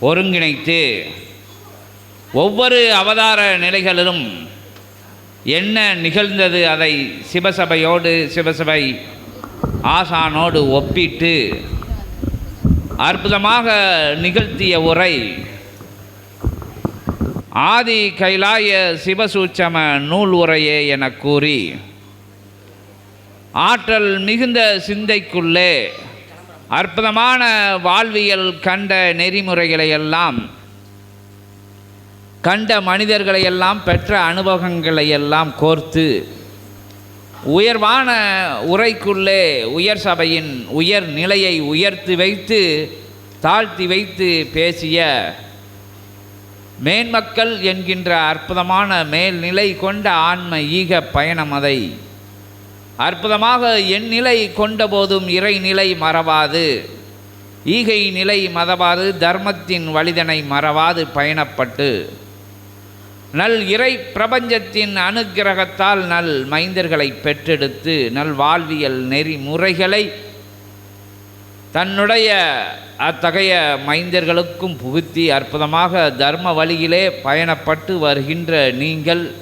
ஒருங்கிணைத்து ஒவ்வொரு அவதார நிலைகளிலும் என்ன நிகழ்ந்தது அதை சிவசபையோடு சிவசபை ஆசானோடு ஒப்பிட்டு அற்புதமாக நிகழ்த்திய உரை ஆதி கைலாய சிவசூட்சம நூல் உரையே என கூறி ஆற்றல் மிகுந்த சிந்தைக்குள்ளே அற்புதமான வாழ்வியல் கண்ட நெறிமுறைகளை எல்லாம் கண்ட மனிதர்களை எல்லாம் பெற்ற அனுபவங்களை எல்லாம் கோர்த்து உயர்வான உரைக்குள்ளே உயர் சபையின் உயர் நிலையை உயர்த்தி வைத்து தாழ்த்தி வைத்து பேசிய மேன்மக்கள் என்கின்ற அற்புதமான மேல்நிலை கொண்ட ஆன்ம ஈக பயணம் அதை அற்புதமாக என் நிலை கொண்டபோதும் இறைநிலை மறவாது. ஈகை நிலை மறவாது தர்மத்தின் வழிதனை மறவாது பயணப்பட்டு. நல் இறை பிரபஞ்சத்தின் அனுக்கிரகத்தால் நல் மைந்தர்களை பெற்றெடுத்து நல் வாழ்வியல் நெறிமுறைகளை தன்னுடைய அத்தகைய மைந்தர்களுக்கும் புகுத்தி அற்புதமாக தர்ம வழியிலே பயணப்பட்டு வருகின்ற நீங்கள்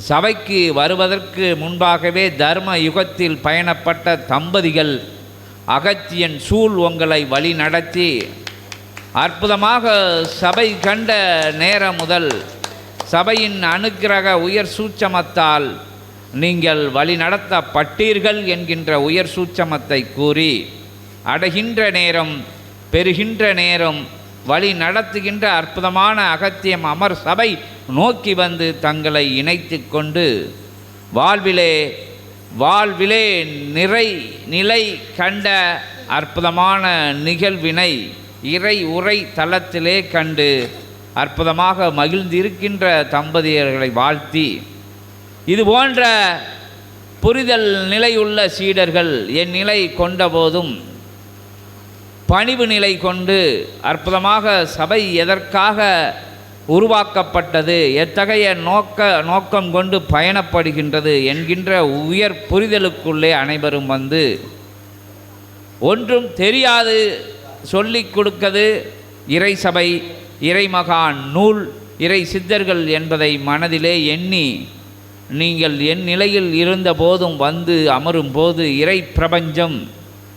சபைக்கு வருவதற்கு முன்பாகவே தர்ம யுகத்தில் பயணப்பட்ட தம்பதிகள் அகத்தியன் சூழ் உங்களை வழி நடத்தி அற்புதமாக சபை கண்ட நேரம் முதல் சபையின் அனுக்கிரக உயர் சூட்சமத்தால் நீங்கள் வழி நடத்தப்பட்டீர்கள் என்கின்ற உயர் சூட்சமத்தை கூறி அடைகின்ற நேரம் பெறுகின்ற நேரம் வழி நடத்துகின்ற அற்புதமான அகத்தியம் அமர் சபை நோக்கி வந்து தங்களை இணைத்து கொண்டு வாழ்விலே வாழ்விலே நிறை நிலை கண்ட அற்புதமான நிகழ்வினை இறை உரை தளத்திலே கண்டு அற்புதமாக மகிழ்ந்திருக்கின்ற தம்பதியர்களை வாழ்த்தி இது போன்ற புரிதல் நிலையுள்ள சீடர்கள் என் நிலை கொண்டபோதும் பணிவு நிலை கொண்டு அற்புதமாக சபை எதற்காக உருவாக்கப்பட்டது எத்தகைய நோக்க நோக்கம் கொண்டு பயணப்படுகின்றது என்கின்ற உயர் புரிதலுக்குள்ளே அனைவரும் வந்து ஒன்றும் தெரியாது சொல்லிக் கொடுக்கது இறை சபை இறைமகான் நூல் இறை சித்தர்கள் என்பதை மனதிலே எண்ணி நீங்கள் என் நிலையில் இருந்த போதும் வந்து அமரும் போது இறை பிரபஞ்சம்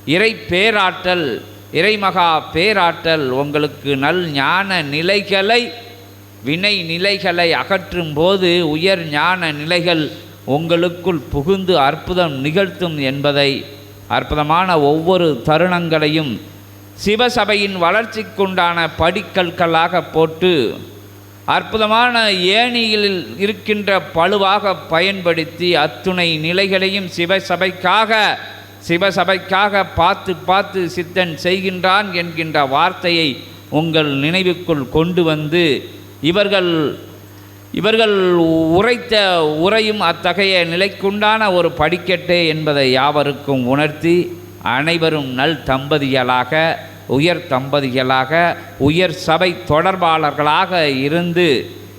இறை பேராற்றல் இறைமகா பேராற்றல் உங்களுக்கு நல் ஞான நிலைகளை வினை நிலைகளை அகற்றும் போது உயர் ஞான நிலைகள் உங்களுக்குள் புகுந்து அற்புதம் நிகழ்த்தும் என்பதை அற்புதமான ஒவ்வொரு தருணங்களையும் சிவசபையின் வளர்ச்சிக்குண்டான படிக்கற்களாக போட்டு அற்புதமான ஏணியில் இருக்கின்ற பழுவாக பயன்படுத்தி அத்துணை நிலைகளையும் சிவசபைக்காக சிவசபைக்காக பார்த்து பார்த்து சித்தன் செய்கின்றான் என்கின்ற வார்த்தையை உங்கள் நினைவுக்குள் கொண்டு வந்து இவர்கள் இவர்கள் உரைத்த உரையும் அத்தகைய நிலைக்குண்டான ஒரு படிக்கட்டே என்பதை யாவருக்கும் உணர்த்தி அனைவரும் நல் தம்பதிகளாக உயர் தம்பதிகளாக உயர் சபை தொடர்பாளர்களாக இருந்து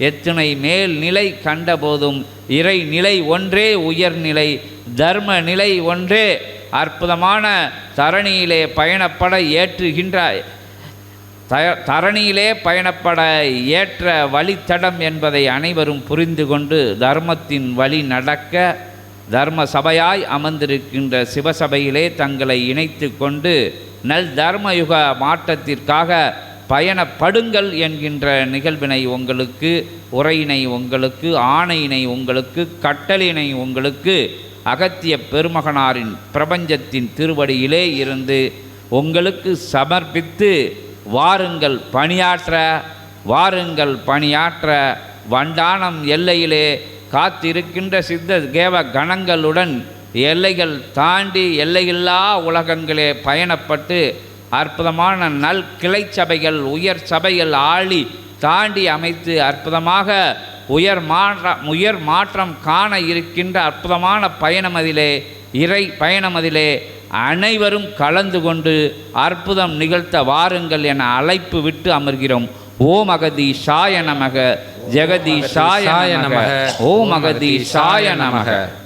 எத்தனை மேல் நிலை கண்டபோதும் இறை நிலை ஒன்றே உயர்நிலை தர்ம நிலை ஒன்றே அற்புதமான தரணியிலே பயணப்பட ஏற்றுகின்ற த தரணியிலே பயணப்பட ஏற்ற வழித்தடம் என்பதை அனைவரும் புரிந்து கொண்டு தர்மத்தின் வழி நடக்க தர்ம சபையாய் அமர்ந்திருக்கின்ற சிவசபையிலே தங்களை இணைத்து கொண்டு நல் தர்மயுக மாற்றத்திற்காக பயணப்படுங்கள் என்கின்ற நிகழ்வினை உங்களுக்கு உரையினை உங்களுக்கு ஆணையினை உங்களுக்கு கட்டளினை உங்களுக்கு அகத்திய பெருமகனாரின் பிரபஞ்சத்தின் திருவடியிலே இருந்து உங்களுக்கு சமர்ப்பித்து வாருங்கள் பணியாற்ற வாருங்கள் பணியாற்ற வண்டானம் எல்லையிலே காத்திருக்கின்ற சித்த தேவ கணங்களுடன் எல்லைகள் தாண்டி எல்லையில்லா உலகங்களே பயணப்பட்டு அற்புதமான நல் கிளை சபைகள் உயர் சபைகள் ஆழி தாண்டி அமைத்து அற்புதமாக உயர் மாற்ற உயர் மாற்றம் காண இருக்கின்ற அற்புதமான பயணம் அதிலே இறை பயணம் அதிலே அனைவரும் கலந்து கொண்டு அற்புதம் நிகழ்த்த வாருங்கள் என அழைப்பு விட்டு அமர்கிறோம். ஓம் சாய நமக ஜெகதி சாய நமக ஓம் சாய நமக.